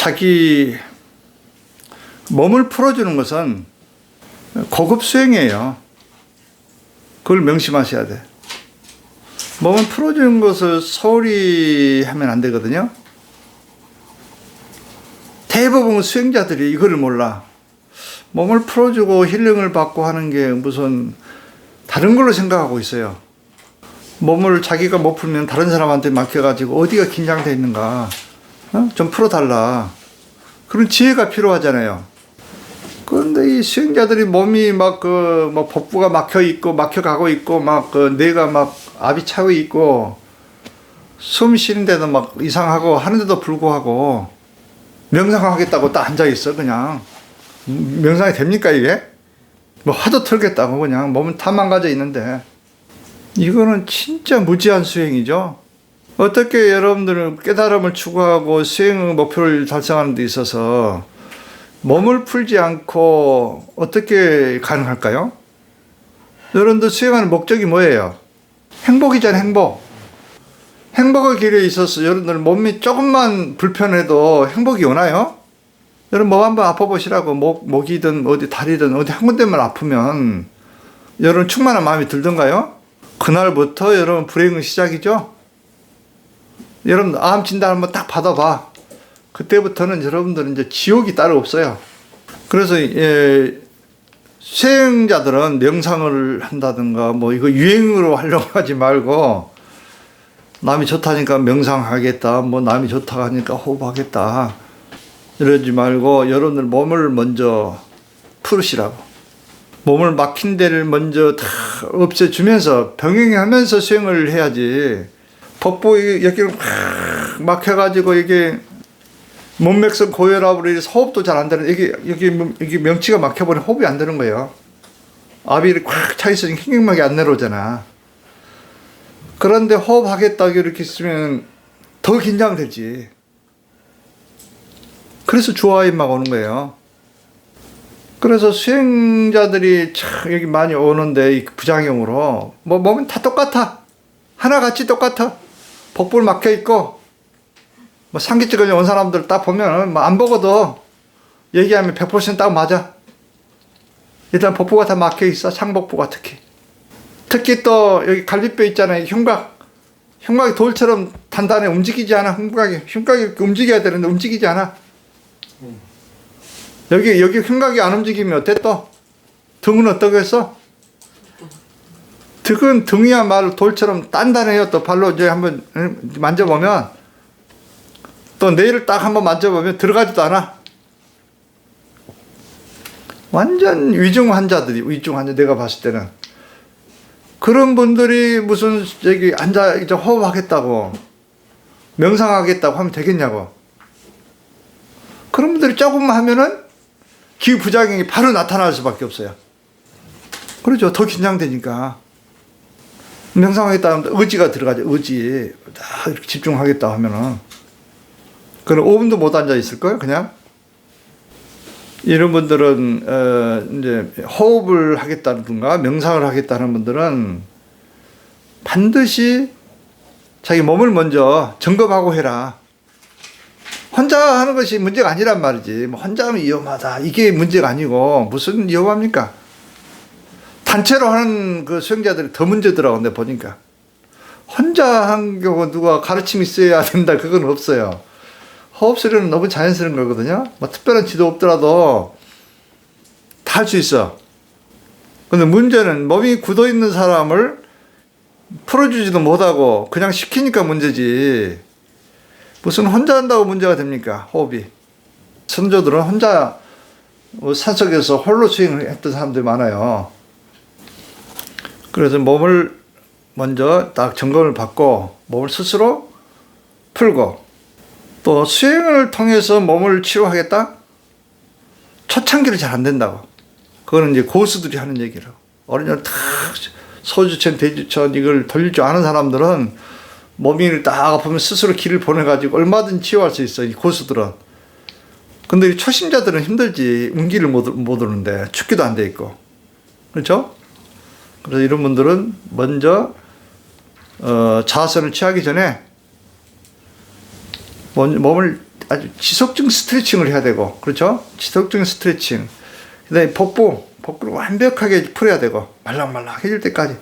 자기 몸을 풀어주는 것은 고급 수행이에요. 그걸 명심하셔야 돼. 몸을 풀어주는 것을 소홀히 하면 안 되거든요. 대부분 수행자들이 이거를 몰라. 몸을 풀어주고 힐링을 받고 하는 게 무슨 다른 걸로 생각하고 있어요. 몸을 자기가 못 풀면 다른 사람한테 맡겨가지고 어디가 긴장돼 있는가 어? 좀 풀어달라. 그런 지혜가 필요하잖아요. 그런데 이 수행자들이 몸이 막그뭐 복부가 막혀 있고 막혀 가고 있고 막 그 뇌가 막 압이 차고 있고 숨 쉬는데도 막 이상하고 하는데도 불구하고 명상하겠다고 딱 앉아 있어 그냥 명상이 됩니까 이게? 뭐 화도 털겠다고 그냥 몸은 다 망가져 있는데 이거는 진짜 무지한 수행이죠. 어떻게 여러분들은 깨달음을 추구하고 수행 목표를 달성하는 데 있어서 몸을 풀지 않고 어떻게 가능할까요? 여러분들 수행하는 목적이 뭐예요? 행복이잖아요, 행복. 행복의 길에 있어서 여러분들 몸이 조금만 불편해도 행복이 오나요? 여러분 몸 한번 아파보시라고 목, 목이든 어디 다리든 어디 한 군데만 아프면 여러분 충만한 마음이 들던가요? 그날부터 여러분 불행은 시작이죠? 여러분 암 진단 한번 딱 받아봐. 그때부터는 여러분들은 이제 지옥이 따로 없어요. 그래서 예, 수행자들은 명상을 한다든가 뭐 이거 유행으로 하려고 하지 말고 남이 좋다니까 명상하겠다 뭐 남이 좋다 하니까 호흡하겠다 이러지 말고 여러분들 몸을 먼저 풀으시라고 몸을 막힌 데를 먼저 다 없애주면서 병행하면서 수행을 해야지 복부 여기를 막 막혀가지고 이게 문맥성 고혈압으로 인해서 호흡도 잘 안 되는 여기 여기 여기 명치가 막혀버리면 호흡이 안 되는 거예요. 압이 꽉 차 있으니까 흰경막이 안 내려오잖아. 그런데 호흡하겠다고 이렇게 쓰면 더 긴장되지. 그래서 주화인 막 오는 거예요. 그래서 수행자들이 참 여기 많이 오는데 이 부작용으로 뭐 몸은 다 똑같아. 하나같이 똑같아. 복부를 막혀 있고 뭐 상기증을 온 사람들 딱 보면 뭐 안 보고도 얘기하면 100%딱 맞아. 일단 복부가 다 막혀 있어. 상복부가 특히. 특히 또 여기 갈비뼈 있잖아요. 흉곽. 흉곽이 돌처럼 단단해 움직이지 않아. 흉곽이 흉곽이 움직여야 되는데 움직이지 않아. 여기 여기 흉곽이 안 움직이면 어때 또? 등은 어떠겠어? 등은 등이야 말로 돌처럼 단단해요. 또 발로 이제 한번 만져보면 또 내일을 딱 한번 만져보면 들어가지도 않아. 완전 위중 환자들이 위중 환자 내가 봤을 때는 그런 분들이 무슨 여기 앉아 이제 호흡하겠다고 명상하겠다고 하면 되겠냐고. 그런 분들이 조금만 하면은 기후 부작용이 바로 나타날 수밖에 없어요. 그렇죠. 더 긴장되니까. 명상하겠다 하면 의지가 들어가죠. 의지. 다 이렇게 집중하겠다 하면은. 그럼 5분도 못 앉아 있을 거예요, 그냥. 이런 분들은 어, 이제 호흡을 하겠다든가 명상을 하겠다는 분들은 반드시 자기 몸을 먼저 점검하고 해라. 혼자 하는 것이 문제가 아니란 말이지. 뭐 혼자 하면 위험하다. 이게 문제가 아니고 무슨 위험합니까? 단체로 하는 그 수행자들이 더 문제더라고, 근데 보니까. 혼자 한 경우 누가 가르침이 있어야 된다. 그건 없어요. 호흡 수련은 너무 자연스러운 거거든요. 뭐 특별한 지도 없더라도 다 할 수 있어. 근데 문제는 몸이 굳어 있는 사람을 풀어주지도 못하고 그냥 시키니까 문제지. 무슨 혼자 한다고 문제가 됩니까? 호흡이. 선조들은 혼자 뭐 산속에서 홀로 수행을 했던 사람들이 많아요. 그래서 몸을 먼저 딱 점검을 받고 몸을 스스로 풀고 또 수행을 통해서 몸을 치료하겠다? 초창기를 잘 안 된다고. 그거는 이제 고수들이 하는 얘기라고. 어린이날 탁 소주천, 대주천 이걸 돌릴 줄 아는 사람들은 몸이 딱 아프면 스스로 길을 보내가지고 얼마든 치유할 수 있어, 이 고수들은. 근데 이 초심자들은 힘들지. 운기를 못, 못 오는데, 춥기도 안 돼 있고. 그렇죠? 그래서 이런 분들은 먼저, 어, 자선을 취하기 전에 몸을 아주 지속적인 스트레칭을 해야 되고, 그렇죠? 지속적인 스트레칭. 그 다음에 복부, 복부를 완벽하게 풀어야 되고, 말랑말랑해질 때까지.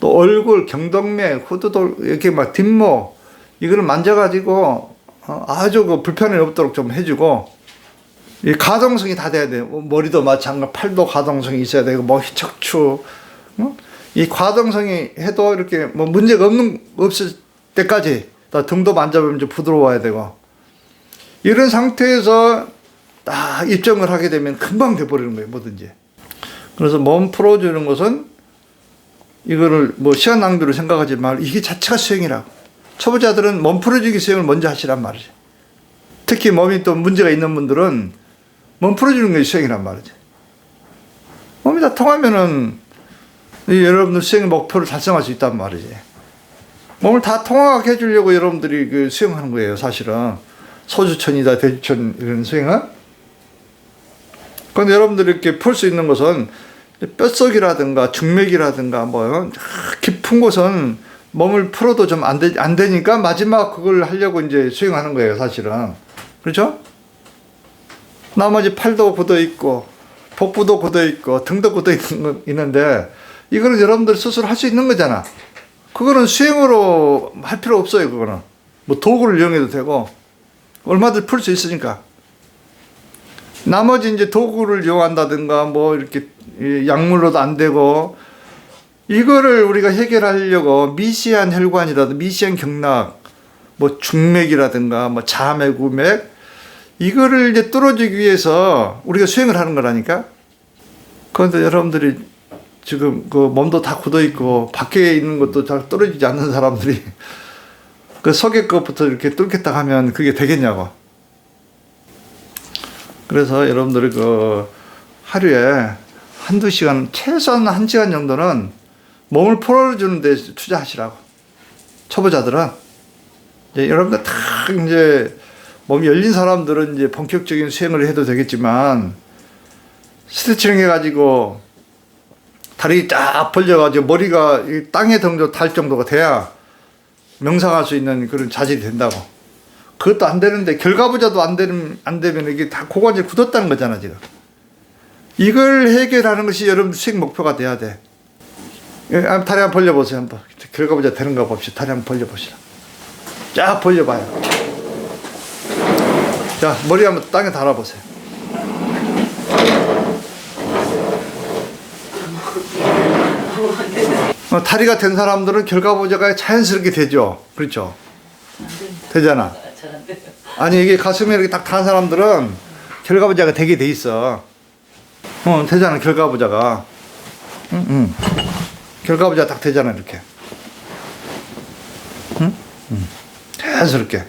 또 얼굴, 경동맥, 후두돌, 이렇게 막 뒷목, 이거를 만져가지고, 어, 아주 그 불편함이 없도록 좀 해주고, 이 가동성이 다 돼야 돼요. 뭐 머리도 마찬가지, 팔도 가동성이 있어야 되고, 뭐 척추, 어? 이 가동성이 해도 이렇게 뭐 문제가 없는 없을 때까지 또 등도 만져보면 좀 부드러워야 되고. 이런 상태에서 딱 입정을 하게 되면 금방 돼버리는 거예요 뭐든지. 그래서 몸 풀어주는 것은 이거를 뭐 시간 낭비로 생각하지 말 이게 자체가 수행이라고. 초보자들은 몸 풀어주기 수행을 먼저 하시란 말이죠 특히 몸이 또 문제가 있는 분들은 몸 풀어주는 게 수행이란 말이죠 몸이 다 통하면은 이 여러분들 수행의 목표를 달성할 수 있단 말이지. 몸을 다 통하게 해주려고 여러분들이 그 수행하는 거예요, 사실은. 소주천이다, 대주천 이런 수행은. 그런데 여러분들이 이렇게 풀 수 있는 것은 뼛속이라든가 중맥이라든가 뭐 깊은 곳은 몸을 풀어도 좀 안 되, 안 되니까 마지막 그걸 하려고 이제 수행하는 거예요, 사실은. 그렇죠? 나머지 팔도 굳어 있고, 복부도 굳어 있고, 등도 굳어 있는데, 이거는 여러분들 스스로 할 수 있는 거잖아. 그거는 수행으로 할 필요 없어요, 그거는. 뭐 도구를 이용해도 되고, 얼마든지 풀 수 있으니까. 나머지 이제 도구를 이용한다든가, 뭐 이렇게 이 약물로도 안 되고, 이거를 우리가 해결하려고 미시한 혈관이라든가, 미시한 경락, 뭐 중맥이라든가, 뭐 자맥, 우맥, 이거를 이제 뚫어주기 위해서 우리가 수행을 하는 거라니까. 그런데 여러분들이 지금 그 몸도 다 굳어 있고 밖에 있는 것도 잘 떨어지지 않는 사람들이 그 속의 것부터 이렇게 뚫겠다 하면 그게 되겠냐고. 그래서 여러분들이 그 하루에 한두 시간, 최소한 한 시간 정도는 몸을 풀어주는 데 투자하시라고. 초보자들은. 이제 여러분들 다 이제 몸이 열린 사람들은 이제 본격적인 수행을 해도 되겠지만 스트레칭 해가지고 다리 쫙 벌려가지고 머리가 이 땅에 정도 닿을 정도가 돼야 명상할 수 있는 그런 자질이 된다고. 그것도 안 되는데 결과부자도 안 되는 안 되면 이게 다 고관절 굳었다는 거잖아 지금. 이걸 해결하는 것이 여러분 수행 목표가 돼야 돼. 예, 다리 한번 벌려보세요 한번. 결과부자 되는가 봅시다. 다리 한번 벌려보시라. 쫙 벌려봐요. 자 머리 한번 땅에 달아보세요. 어, 다리가 된 사람들은 결과보자가 자연스럽게 되죠. 그렇죠? 되잖아. 아니 이게 가슴에 이렇게 딱단 사람들은 결과보자가 되게 돼 있어. 어 되잖아 결과보자가. 응, 응. 결과보자 딱 되잖아 이렇게. 응? 응. 자연스럽게.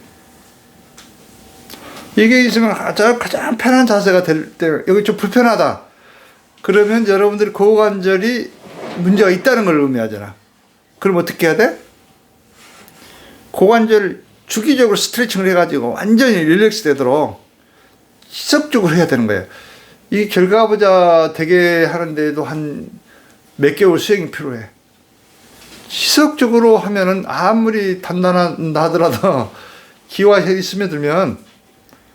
이게 있으면 가장 가장 편한 자세가 될 때 여기 좀 불편하다. 그러면 여러분들이 고관절이 문제가 있다는 걸 의미하잖아. 그럼 어떻게 해야 돼? 고관절 주기적으로 스트레칭을 해가지고 완전히 릴렉스 되도록 지속적으로 해야 되는 거예요. 이 결과 보자 되게 하는데도 한 몇 개월 수행이 필요해. 지속적으로 하면은 아무리 단단하다 하더라도 기와 혈이 스며들면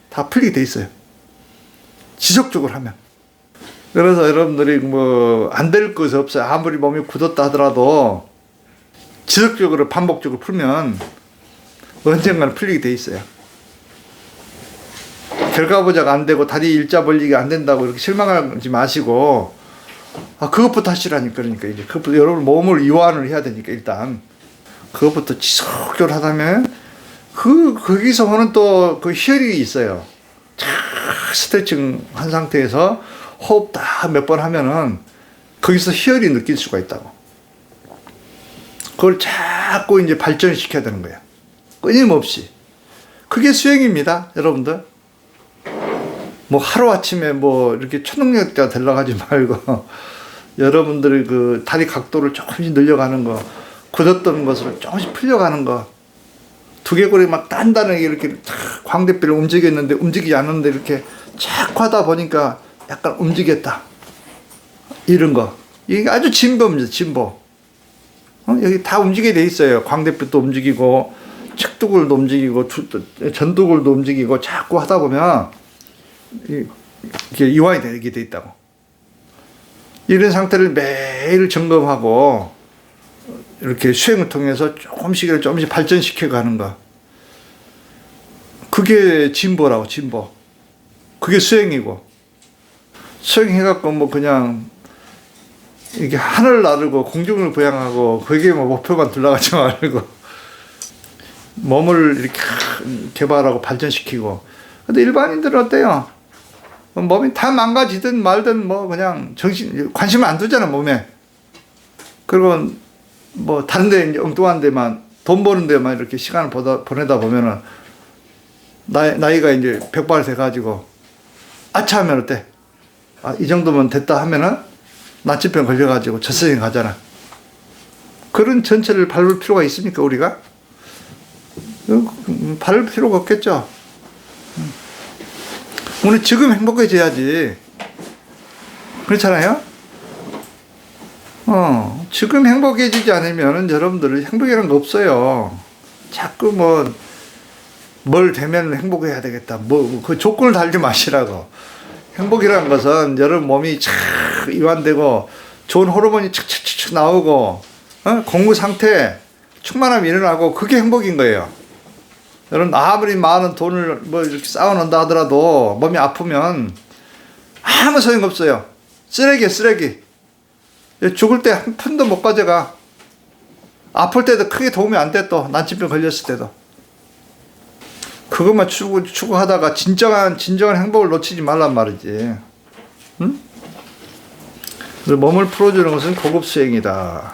다 풀리게 돼 있어요. 지속적으로 하면. 그래서 여러분들이 뭐 안 될 것이 없어요. 아무리 몸이 굳었다 하더라도 지속적으로 반복적으로 풀면 언젠가는 풀리게 돼 있어요. 결과 보자가 안 되고 다리 일자 벌리기 안 된다고 이렇게 실망하지 마시고 아 그것부터 하시라니까 그러니까 이제 그것부터 여러분 몸을 이완을 해야 되니까 일단 그것부터 지속적으로 하다면 그 거기서 오는 또그 혈이 있어요. 쫙 스트레칭 한 상태에서 호흡 다 몇 번 하면은 거기서 혈이 느낄 수가 있다고. 그걸 자꾸 이제 발전시켜야 되는 거야. 끊임없이. 그게 수행입니다, 여러분들. 뭐 하루아침에 뭐 이렇게 초능력자 되려고 하지 말고 여러분들의 그 다리 각도를 조금씩 늘려가는 거, 굳었던 것을 조금씩 풀려가는 거, 두개골이 막 단단하게 이렇게 탁 광대뼈를 움직였는데 움직이지 않는데 이렇게 착 하다 보니까 약간 움직였다. 이런 거. 이게 아주 진보입니다, 진보. 어? 여기 다 움직이게 돼 있어요. 광대뼈도 움직이고, 측두골도 움직이고 주- 전두골도 움직이고 자꾸 하다 보면 이- 이게 이완이 되게 돼 있다고. 이런 상태를 매일 점검하고 이렇게 수행을 통해서 조금씩 조금씩 발전시켜 가는 거. 그게 진보라고 진보. 그게 수행이고 수행해갖고 뭐 그냥 이게 하늘 나르고 공중을 부양하고 그게 뭐 목표만 둘러가지 말고 몸을 이렇게 개발하고 발전시키고 근데 일반인들은 어때요? 몸이 다 망가지든 말든 뭐 그냥 정신 관심을 안 두잖아 몸에 그리고 뭐 다른 데 엉뚱한 데만 돈 버는 데만 이렇게 시간을 보다, 보내다 보면은 나이, 나이가 이제 백발 돼 가지고 아차 하면 어때? 아, 이 정도면 됐다 하면은 난치병 걸려가지고 저스행 가잖아. 그런 전체를 밟을 필요가 있습니까, 우리가? 음, 밟을 필요가 없겠죠. 음. 우리 지금 행복해져야지. 그렇잖아요? 어, 지금 행복해지지 않으면 여러분들은 행복이라는 거 없어요. 자꾸 뭐, 뭘 되면 행복해야 되겠다. 뭐, 그 조건을 달지 마시라고. 행복이라는 것은 여러분 몸이 착 이완되고 좋은 호르몬이 착착착 나오고 어? 공부 상태 충만함이 일어나고 그게 행복인 거예요. 여러분 아무리 많은 돈을 뭐 이렇게 쌓아놓는다 하더라도 몸이 아프면 아무 소용 없어요. 쓰레기 쓰레기. 죽을 때 한 푼도 못 가져가. 아플 때도 크게 도움이 안 돼 또 난치병 걸렸을 때도. 그것만 추구, 추구하다가 진정한 진정한 행복을 놓치지 말란 말이지. 응? 그래서 몸을 풀어주는 것은 고급 수행이다.